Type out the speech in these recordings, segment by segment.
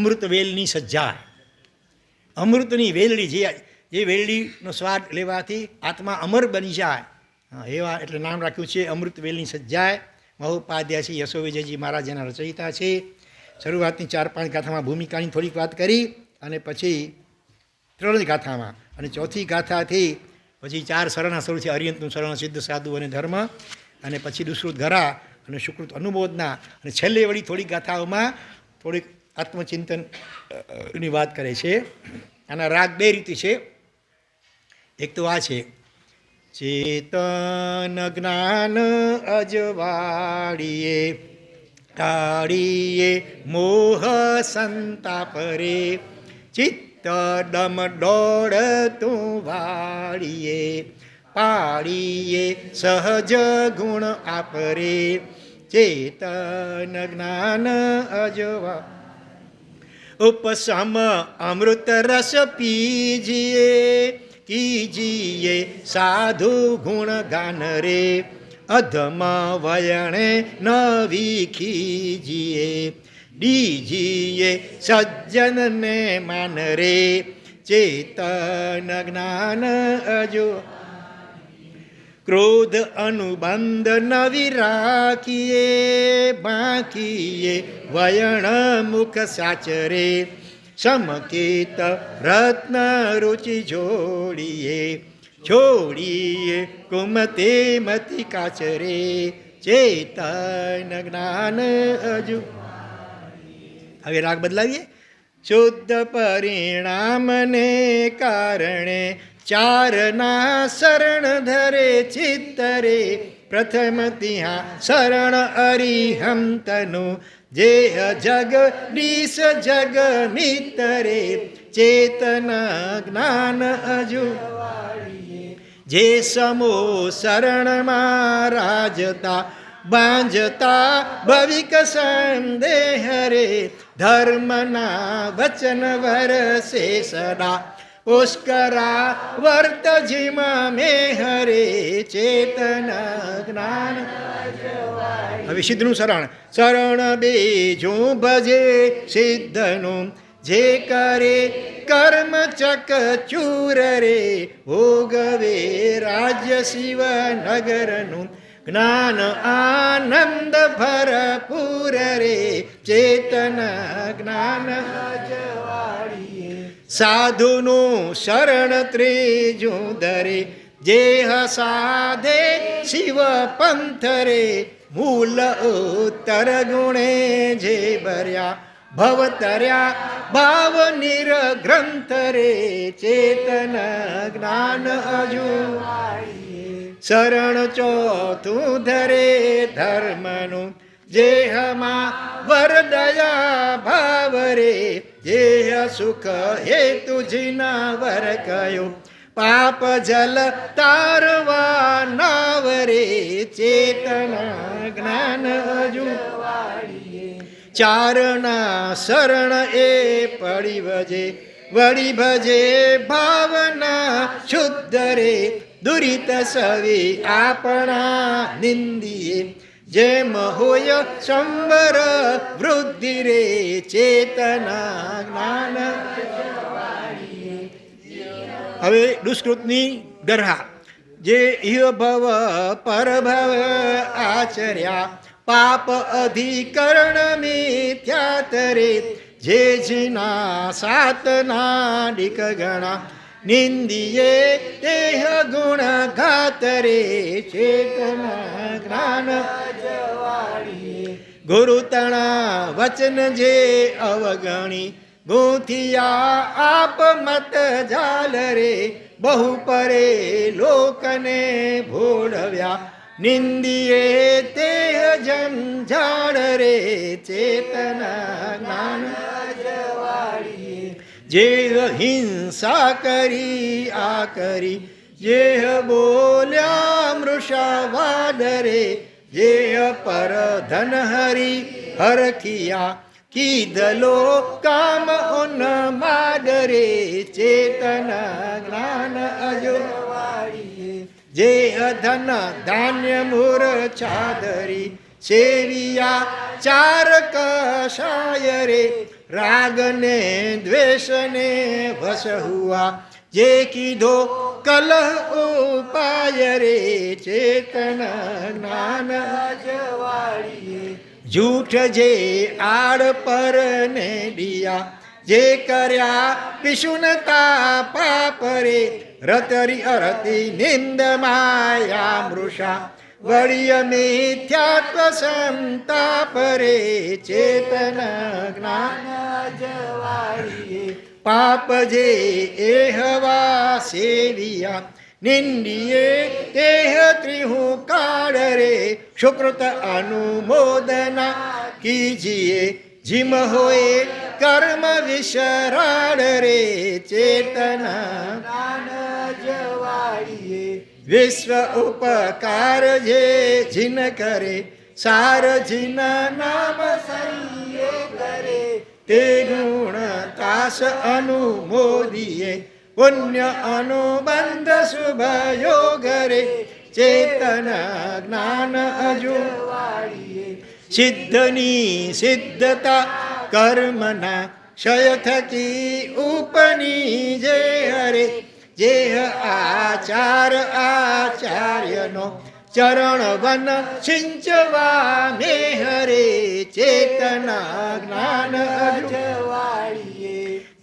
અમૃત વેલની સજ્જા અમૃતની વેલડી જે જે વેલડીનો સ્વાદ લેવાથી આત્મા અમર બની જાય. એવા એટલે નામ રાખ્યું છે, અમૃત વેલની સજ્જાય. મહોપાધ્યાસી યશો વિજયજી મહારાજના રચયિતા છે. શરૂઆતની ચાર પાંચ ગાથામાં ભૂમિકાની થોડીક વાત કરી અને પછી ત્રણ જ ગાથામાં અને ચોથી ગાથાથી પછી ચાર શરણા શરૂ છે અરિયંતનું શરણ, સિદ્ધ, સાધુ અને ધર્મ. અને પછી દુષ્કૃત ઘરા અને સુકૃત અનુબોધના. અને છેલ્લે વળી થોડીક ગાથાઓમાં થોડીક આત્મચિંતન અ, ની વાત કરે છે. આના રાગ બે રીતે છે. એક તો આ છે. ચેતન જ્ઞાન અજવાળીએ ટાળીએ મોહ સંતાપ રે. ચિત્ત ડમ દોડતું વાળીએ પાળીએ સહજ ગુણ આપરે. ચેતન જ્ઞાન અજવા ઉપસમ અમૃત રસ પીજીએ કીજીએ સાધુ ગુણ ગાન રે અધમ વયણે નવી ખીજીએ ડીજીએ સજ્જનને માન રે ચેતન જ્ઞાન અજો ક્રોધ અનુબંધ નવી રાખીએ બાકીએ, વયણ મુખ સાચરે, સમકેત રત્ન રુચિ જોડીએ છોડીએ કુમતે મતિ કાચરે, ચેતન જ્ઞાન અજુ. હવે રાગ બદલાવીએ. શુદ્ધ પરિણામને કારણે ચારના શરણ ધરે ચિત્તરે, પ્રથમ ત્યાં શરણ અરિહંતનું, જે જગ ડીસ જગ મિતરે ચેતન જ્ઞાન અજુ જે સમો શરણમાં રાજતા બાંજતા ભવિક સંદેહ રે, ધર્મના વચન વરસે સદા. પુષ્કરા વર્ત જીમા મે હરે ચેતન જ્ઞાન હવે સિદ્ધનું શરણ શરણ બીજું ભજે સિદ્ધનું જે કરે કર્મ ચક ચૂર રે ભોગવે રાજ્ય શિવ નગરનું જ્ઞાન આનંદ ભરપૂર રે ચેતન જ્ઞાન સાધુનું શરણ ત્રીજું દરે જેહ સાધે શિવ પંથ રે મૂલ ઉત્તર ગુણે જે ભર્યા. ભવ તર્યા ભાવ નિરગ્રંથ રે, ચેતન જ્ઞાન અજુ શરણ ચોથું ધરે ધર્મનું. જેહમાં વરદયા ભાવ રે જેહ સુખ હેતુ જીના વર કયો? પાપ જલ તારવા નાવરે ચેતના જ્ઞાન હજુ ચારણા શરણ એ પડી ભજે વળી ભજે ભાવના શુદ્ધ રે. દુરિત સવી આપણા નિંદીએ જેમ હોય સંવર વૃદ્ધિ રે ચેતના જ્ઞાન. હવે દુષ્કૃતની ગરહા જે ઇહ ભવ પરભવ આચર્યા, પાપ અધિકરણ મિથ્યાતરે જે જીના સાતના ડીક ગણા નિંદિયે દેહ ગુણ ઘાતરે ચેતના જ્ઞાન. ગુરુ તણા વચન જે અવગણી, ગૂંથિયા આપ મત જાલ રે, બહુ પરે લોકને ભોળવ્યા. નિંદીએ તે જંજાળ રે, ચેતના જ્ઞાન જે હિંસા કરી, આ કરી. જે બોલ્યા મૃષા રે જે અપર ધન હરી હરખિયા કીધલો કામ ઉન માડરે ચેતન જ્ઞાન અજો. જે અધન ધાન્ય મૂર ચાદરી શેરિયા ચાર કષાય રે રાગને દ્વેષને વશ હુઆ જે કીધો કલહ ઉપાય રે ચેતન જ્ઞાન અજવાળીએ જૂઠ જે આડ પર ને દિયા જે કર્યા વિશુનતા પાપ રે. રતરી અરતી નિંદ માયા મૃષા, વળિય મિથ્યાત્વ સંતાપ રે ચેતન જ્ઞાન. અજવાળીએ પાપ જે એહવા સેવિયા નિંદિયે તેહ ત્રિહુકાળ રે. સુકૃત અનુમોદના કીજીએ, જીમ હોય કર્મ વિશરાળ રે. ચેતના જવાડીએ. વિશ્વ ઉપકાર જે જીન કરે, સાર જીન નામ સૈયે કરે. તે તાસ અનુમોદીએ પુણ્ય અનુબંધ શુભ યોગ રે ચેતન જ્ઞાન અજુ સિદ્ધની સિદ્ધતા કર્મના ક્ષય થકી ઉપની જે હરે જે આચાર આચાર્યનો ચરણ વન સિંચવા મે હરે ચેતના જ્ઞાન અજુ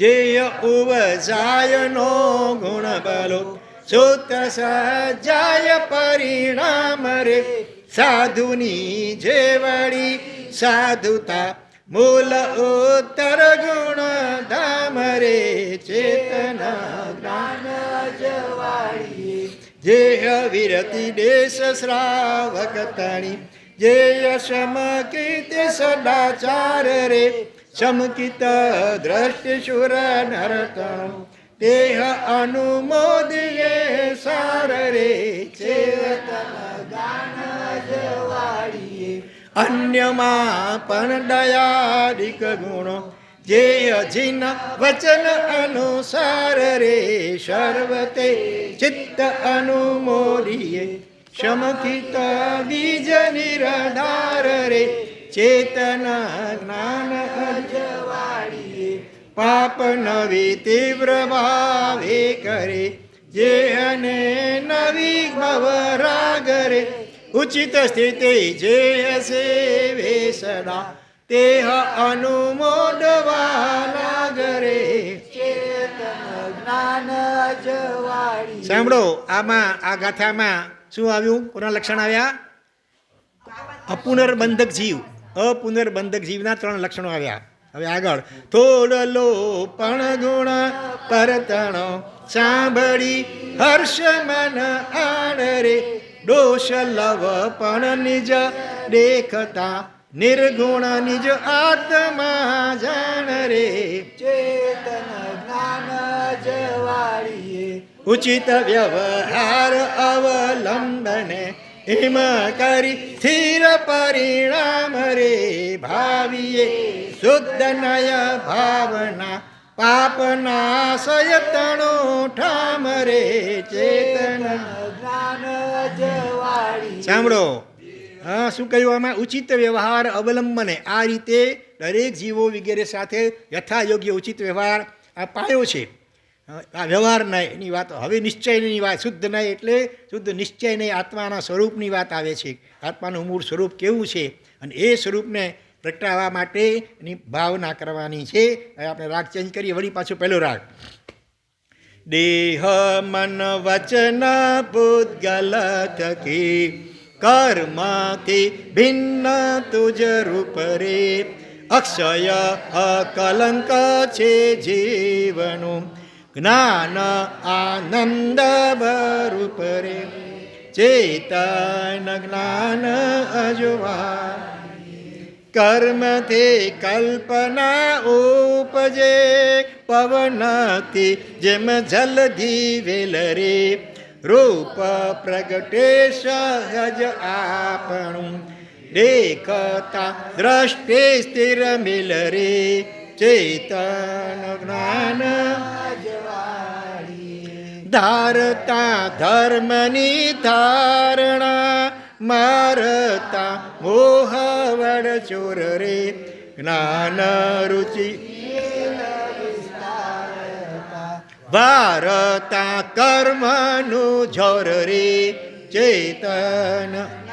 અજવાળીએ જાય નો ગુણ બલો. સુત સજાય પરિણામ રે. સાધુની જેવડી સાધુતા. મૂલ ઉત્તર ગુણ ધામ રે. ચેતના જ્ઞાન જવાળી જેય વિરતિ દેશ શ્રાવક તણી. જે યશમ કીર્તિ સદાચાર રે. સમકિત દ્રષ્ટિ શુર નરતણો તેહ અનુમોદિયે સાર રે છે અન્યમાં પણ દયાદિક ગુણો જે અજીન વચન અનુસાર રે સર્વતે ચિત્ત અનુમોદિયે શમકિત બીજ નિરધાર રે ચેતના જ્ઞાન પાપ નવી તીવ્ર ભાવે કરે. જે અને નવી ભવ રાગ રે ઉચિત સ્થિતિ જે હશે વેસડા તેહ અનુમોદવા લાગરે ચેતન સાંભળો, આમાં, આ ગાથામાં શું આવ્યું? કોના લક્ષણ આવ્યા? અપુનર્બંધક જીવ. અપુનર્બંધક જીવના ત્રણ લક્ષણો આવ્યા. હવે આગળ. થોડલો પણ ગુણ પરતણો સાંભળી હર્ષ મન આડરે દોષ લવ પણ નિજ દેખતા નિર્ગુણ નિજ આત્મા જાણ રે. ચેતન જ્ઞાન જવાળીએ ઉચિત વ્યવહાર અવલંબને હિમ કરી સ્થિર પરિણામ રે ભાવીએ શુદ્ધ નય ભાવના, પાપના સયતણો ઠામ રે ચેતન. સાંભળો. હા, શું કહ્યું? આમાં ઉચિત વ્યવહાર અવલંબને આ રીતે દરેક જીવો વગેરે સાથે યથાયોગ્ય ઉચિત વ્યવહાર આ પાયો છે. આ વ્યવહાર નહીં, એની વાત, હવે નિશ્ચયની વાત, શુદ્ધ નહીં એટલે શુદ્ધ નિશ્ચય નહીં, આત્માના સ્વરૂપની વાત આવે છે. આત્માનું મૂળ સ્વરૂપ કેવું છે? અને એ સ્વરૂપને પ્રગટાવવા માટે એની ભાવના કરવાની છે. આપણે રાગ ચેન્જ કરીએ, વળી પાછો પહેલો રાગ. દેહ, મન, વચન પૂતગલ થકી કર્મથી ભિન્ન તુજ રૂપ રે. અક્ષય, અકલંક છે જીવનું. જ્ઞાન આનંદ ભરૂપ રે ચેતન જ્ઞાન અજવા કર્મથી કલ્પના ઉપજે પવનથી જેમ જલધી વેલ રે રૂપ પ્રગટે સહજ આપણું દેખતા દ્રષ્ટે સ્થિર મિલ રે ચેતન જ્ઞાન ધારતા ધર્મની ધારણા, મારતા મોહવડ ચોર રે. જ્ઞાન રુચિ ભારતા કર્મનું જોર રે. ચેતન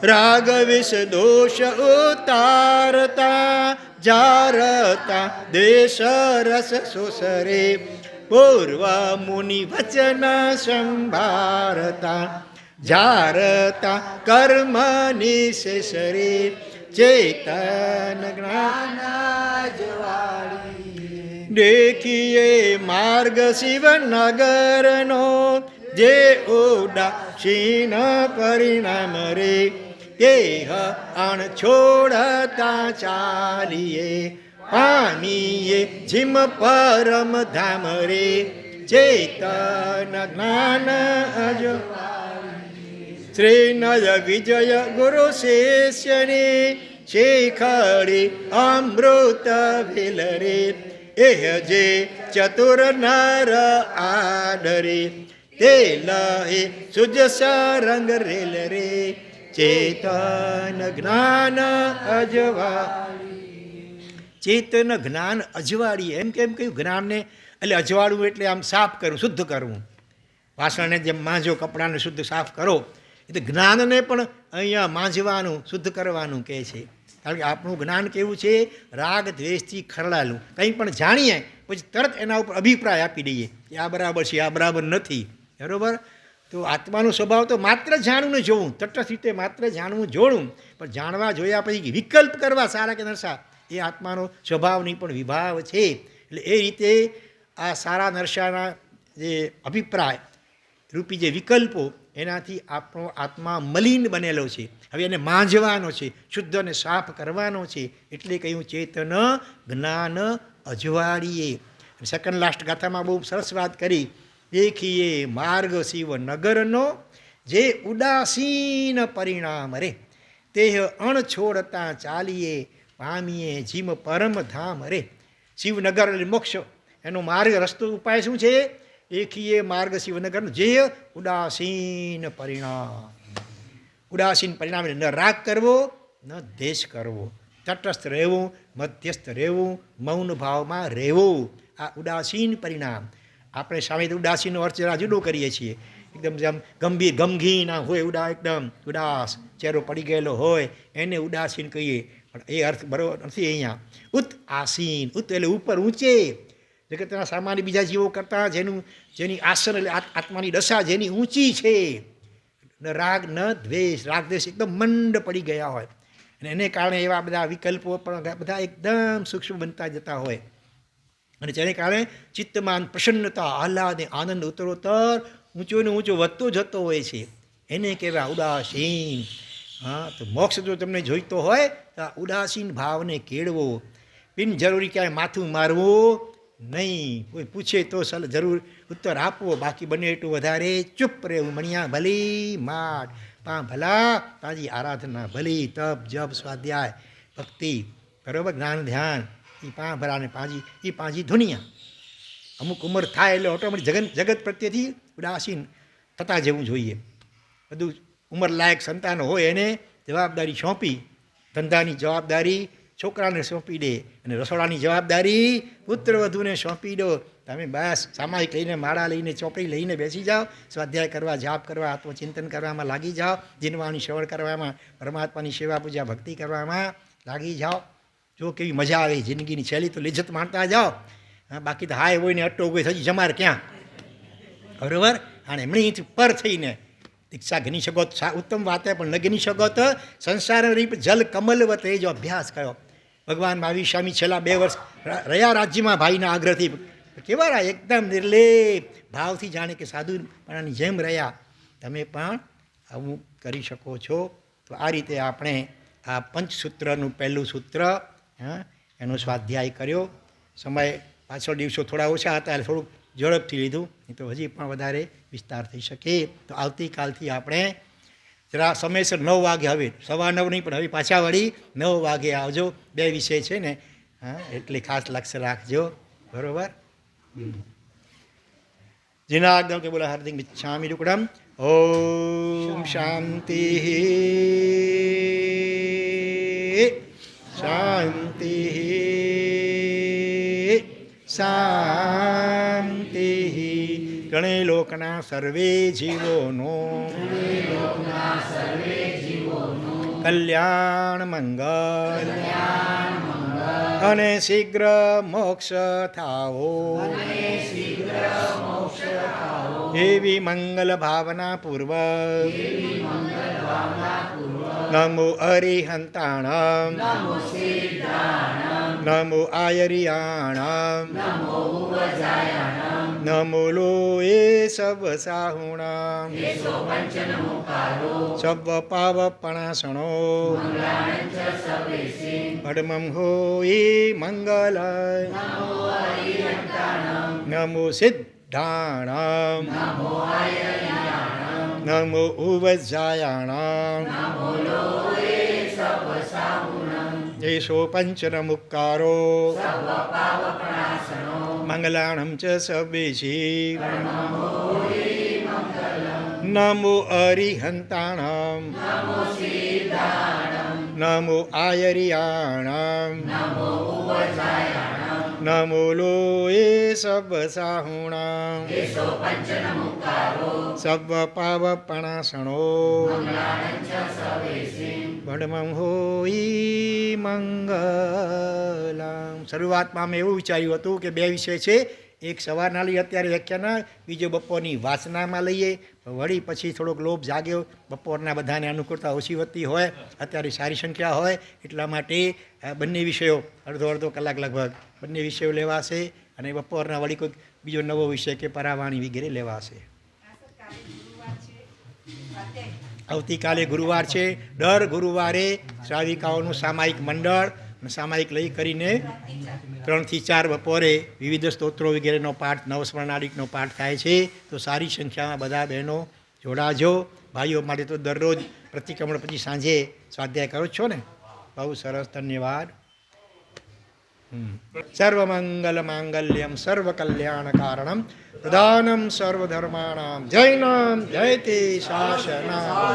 જવાળી રાગ વિષ દોષ ઉતારતા જારતા દેશ રસ સુસરે પૂર્વ મુનિ વચન સંભારતા જારતા કર્મ નિશેષરે ચેતન જ્ઞાન દેખીએ માર્ગ શિવનગરનો જે ઉદાસીન પરિણામ રે દેહ અણ છોડતા ચાલીએ. પામીએ જીમ પરમ ધામ રે. ચેતન જ્ઞાન અજ શ્રી નજ વિજય ગુરુ શિષ્યની શેખડી અમૃત ભીલ રે. એહ જે ચતુર નર આડરે. તે લહે સુજ રંગ રેલ રે. ચેતન જ્ઞાન અજવા ચેતન જ્ઞાન અજવાળી. એમ કેમ કહ્યું? જ્ઞાનને એટલે અજવાળવું એટલે આમ સાફ કરવું, શુદ્ધ કરવું. વાસણને જેમ માંજો, કપડાને શુદ્ધ સાફ કરો એટલે જ્ઞાનને પણ અહીંયા માંજવાનું, શુદ્ધ કરવાનું કહે છે. કારણ કે આપણું જ્ઞાન કેવું છે? રાગ, દ્વેષથી ખરડાયેલું. કંઈ પણ જાણીએ, પછી તરત એના ઉપર અભિપ્રાય આપી દઈએ. કે આ બરાબર છે, આ બરાબર નથી. બરાબર? તો આત્માનો સ્વભાવ તો માત્ર જાણવું ને જોવું તટસ્થ રીતે માત્ર જાણવું, જોડું. પણ જાણવા જોયા પછી વિકલ્પ કરવા સારા કે નરસા, એ આત્માનો સ્વભાવની પણ વિભાવ છે. એટલે એ રીતે આ સારા નરસાના જે અભિપ્રાય, રૂપી જે વિકલ્પો, એનાથી આપણો આત્મા મલિન બનેલો છે. હવે એને માંજવાનો છે શુદ્ધ અને સાફ કરવાનો છે, એટલે કહ્યું ચેતન જ્ઞાન અજવાળીએ. સેકન્ડ લાસ્ટ ગાથામાં બહુ સરસ વાત કરી. દેખીએ માર્ગ શિવ નગરનો, જે ઉદાસીન પરિણામ રે. તેહ અણ છોડતા ચાલીએ, પામીએ જીમ પરમ ધામ રે. શિવનગર મોક્ષ. એનો માર્ગ રસ્તો ઉપાય શું છે? દેખીએ માર્ગ શિવનગરનો, જે ઉદાસીન પરિણામ. ઉદાસીન પરિણામ ન રાગ કરવો, ન દ્વેષ કરવો. તટસ્થ રહેવું, મધ્યસ્થ રહેવું, મૌન ભાવમાં રહેવું. આ ઉદાસીન પરિણામ. આપણે સામે તો ઉદાસીનનો અર્થ જરા જુદો કરીએ છીએ. એકદમ જેમ ગંભીર ગમઘી ના હોય ઉડા એકદમ ઉદાસ ચહેરો પડી ગયેલો હોય, એને ઉદાસીન કહીએ. પણ એ અર્થ બરોબર નથી અહીંયા. ઉત આસીન ઉત એટલે ઉપર ઊંચે. જગતના સામાન્ય બીજા જીવો કરતાં જેનું, જેની આસન એટલે આત્માની દશા જેની ઊંચી છે. ન રાગ, ન દ્વેષ. રાગ, દ્વેષ એકદમ મંડ પડી ગયા હોય. અને એને કારણે એવા બધા વિકલ્પો પણ બધા એકદમ સૂક્ષ્મ બનતા જતા હોય. અને જેને કારણે ચિત્તમાં પ્રસન્નતા, આહલાદ અને આનંદ ઉત્તરોત્તર ઊંચો ને ઊંચો વધતો જતો હોય છે. એને કહેવાય ઉદાસીન. હા, તો મોક્ષ જો તમને જોઈતો હોય, તો આ ઉદાસીન ભાવને કેળવો. બિનજરૂરી ક્યાંય માથું મારવું નહીં. કોઈ પૂછે તો સલ જરૂર ઉત્તર આપવો. બાકી બને એટલું વધારે ચૂપ રહેવું. મણિયા ભલી માટ. પા ભલા તાજી આરાધના ભલી. તપ, જપ, સ્વાધ્યાય, ભક્તિ. બરોબર? જ્ઞાન, ધ્યાન. એ પા ભલા ને પાંજી એ પાંજી ધુનિયા. અમુક ઉંમર થાય એટલે ઓટોમેટિક જગન જગત પ્રત્યેથી ઉદાસીન થતા જવું જોઈએ. બધું ઉંમર લાયક સંતાન હોય એને જવાબદારી સોંપી, ધંધાની જવાબદારી છોકરાને સોંપી દે અને રસોડાની જવાબદારી પુત્ર વધુને સોંપી દો. તમે બસ સામાયિક લઈને, માળા લઈને, ચોપડી લઈને બેસી જાઓ. સ્વાધ્યાય કરવા, જાપ કરવા, આત્મચિંતન કરવામાં લાગી જાઓ. જીનવાની શ્રવણ કરવામાં, પરમાત્માની સેવા પૂજા, ભક્તિ કરવામાં લાગી જાઓ. જો કેવી મજા આવે જિંદગીની શૈલી તો લિજ્જત માણતા જાઓ. બાકી તો હાય હોય ને અટ્ટો હોય થજી, જમાર ક્યાં? બરોબર? અને એમણી પર થઈને દીક્ષા ગણી શકો ઉત્તમ વાત પણ ન ગણી શકો તો સંસાર રીપ જલ કમલવત એ જો અભ્યાસ કર્યો. ભગવાન મહાવીર સ્વામી છેલ્લા બે વર્ષ રહ્યા રાજ્યમાં ભાઈના આગ્રહથી. કેવા એકદમ નિર્લેપ. ભાવથી જાણે કે સાધુપણાની જેમ રહ્યા. તમે પણ આવું કરી શકો છો. તો આ રીતે આપણે આ પંચસૂત્રનું પહેલું સૂત્ર હા? એનો સ્વાધ્યાય કર્યો. સમય પાછળ દિવસો થોડા ઓછા હતા, એટલે થોડુંક ઝડપથી લીધું. નહીં તો હજી પણ વધારે વિસ્તાર થઈ શકે. તો આવતીકાલથી આપણે જરા સમયસર નવ વાગે હવે, સવા નવ નહીં, પણ હવે પાછા વળી નવ વાગે આવજો. બે વિષય છે ને, હા, એટલે ખાસ લક્ષ્ય રાખજો. બરોબર? જિનાગ્દમ કે બોલા હાર્દિક મિચ્છામી રૂકડમ. ઓમ શાંતિ. શાંતિ શાંતિ ત્રણેય લોકના સર્વે જીવોનો કલ્યાણ મંગલ અને શીઘ્ર મોક્ષ થાઓ એવી મંગલ ભાવના પૂર્વક નમો अरिहन्ताणां નમો आयरियाणां નમો લોએ સવ સાહુણામ સવ પાવપણાસણો मङ्गल नमो મંગલ નમો ઉવજાયાણામ એષો પંચનમુક્કારો મંગલાણમ ચ સવેશી નમો અરિહંતાણમ નમો આયરિયાણમ નમો સબ સાહુણા સાહુણામ પાવ પણાસણો વડમં હોઈ મંગલામ શરૂઆતમાં મેં એવું વિચાર્યું હતું કે બે વિષય છે એક સવારના લઈએ, અત્યારે વ્યાખ્યાના બીજો બપોરની વાસનામાં લઈએ, વળી પછી થોડોક લોભ જાગ્યો, બપોરના બધાને અનુકૂળતા ઓછી વધતી હોય, અત્યારે સારી સંખ્યા હોય, એટલા માટે બંને વિષયો, અડધો અડધો કલાક લગભગ, બંને વિષયો લેવાશે, અને બપોરના વળી કોઈક બીજો નવો વિષય કે પરાવાણી વગેરે લેવાશે. આવતીકાલે ગુરુવાર છે, દર ગુરુવારે શ્રાવિકાઓનું સામાયિક મંડળ સામાયિક લઈ કરીને ત્રણથી ચાર બપોરે વિવિધ સ્તોત્રો વગેરેનો પાઠ નવસ્મરણાલિકનો પાઠ થાય છે. તો સારી સંખ્યામાં બધા બહેનો જોડાજો. ભાઈઓ માટે તો દરરોજ પ્રતિક્રમણ પછી સાંજે સ્વાધ્યાય કરો છો ને? બહુ સરસ, ધન્યવાદ. સર્વમંગલ સર્વ કલ્યાણ કારણમ પ્રધાનમ સર્વધર્માણામ જય તે શાસના